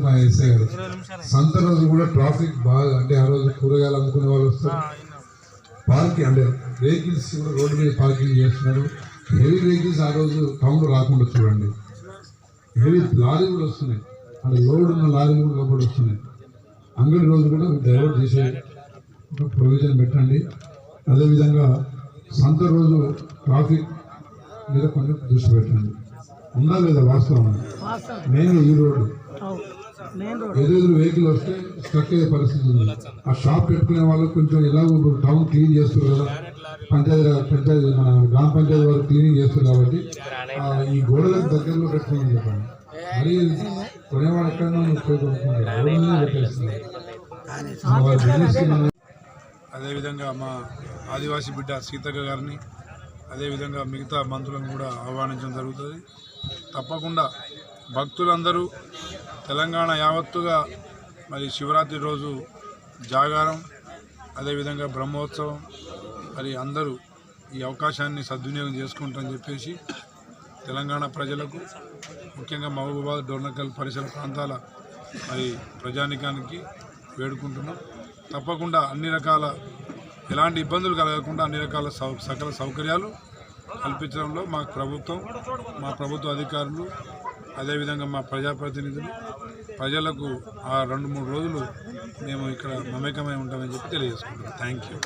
మా ఎస్ఐ గారు సంత రోజు కూడా ట్రాఫిక్ బాగా అంటే ఆ రోజు కూరగాయలు అమ్ముకునే వాళ్ళు వస్తారు. పార్కింగ్ అంటే వెహికల్స్ కూడా రోడ్డు మీద పార్కింగ్ చేస్తున్నారు. హెవీ వెహికల్స్ ఆ రోజు టౌన్లో రాకుండా చూడండి. హెవీ లారీలు కూడా వస్తున్నాయి. అంటే లోడ్ ఉన్న లారీలు కూడా లోపల వస్తున్నాయి. అంగడి రోజు కూడా డైవర్ట్ చేసే ఒక ప్రొవిజన్ పెట్టండి. అదేవిధంగా సంత రోజు ట్రాఫిక్ మీద కొంచెం దృష్టి పెట్టండి. ఉందా లేదా వాస్తవం? మెయిన్ ఈ రోడ్డు. ఎదురు వెహికల్ వస్తే స్ట్రక్ అయ్యే పరిస్థితి ఉంది. ఆ షాప్ పెట్టుకునే వాళ్ళు కొంచెం ఎలా టౌన్ క్లీన్ చేస్తారు కదా. పంచాయతీ పంచాయతీ మన గ్రామ పంచాయతీ వాళ్ళు క్లీనింగ్ చేస్తారు కాబట్టి ఈ గోడలకు దగ్గరలో పెట్టుకోమని చెప్పండి మరి కొనేవాడు ఎక్కడన్నా పెట్టేస్తున్నారు? మనం అదేవిధంగా మా ఆదివాసీ బిడ్డ సీతక్క గారిని అదేవిధంగా మిగతా మంత్రులను కూడా ఆహ్వానించడం జరుగుతుంది. తప్పకుండా భక్తులందరూ తెలంగాణ యావత్తుగా మరి శివరాత్రి రోజు జాగారం అదేవిధంగా బ్రహ్మోత్సవం మరి అందరూ ఈ అవకాశాన్ని సద్వినియోగం చేసుకుంటారని చెప్పేసి తెలంగాణ ప్రజలకు ముఖ్యంగా మహబూబాబాద్ డోర్నకల్ పరిసర ప్రాంతాల మరి ప్రజానికానికి వేడుకుంటున్నాం. తప్పకుండా అన్ని రకాల ఎలాంటి ఇబ్బందులు కలగకుండా అన్ని రకాల సౌ సకల సౌకర్యాలు కల్పించడంలో మా ప్రభుత్వం మా ప్రభుత్వ అధికారులు అదేవిధంగా మా ప్రజాప్రతినిధులు ప్రజలకు ఆ రెండు మూడు రోజులు మేము ఇక్కడ మమేకమై ఉంటామని చెప్పి తెలియజేసుకుంటున్నాం. Thank you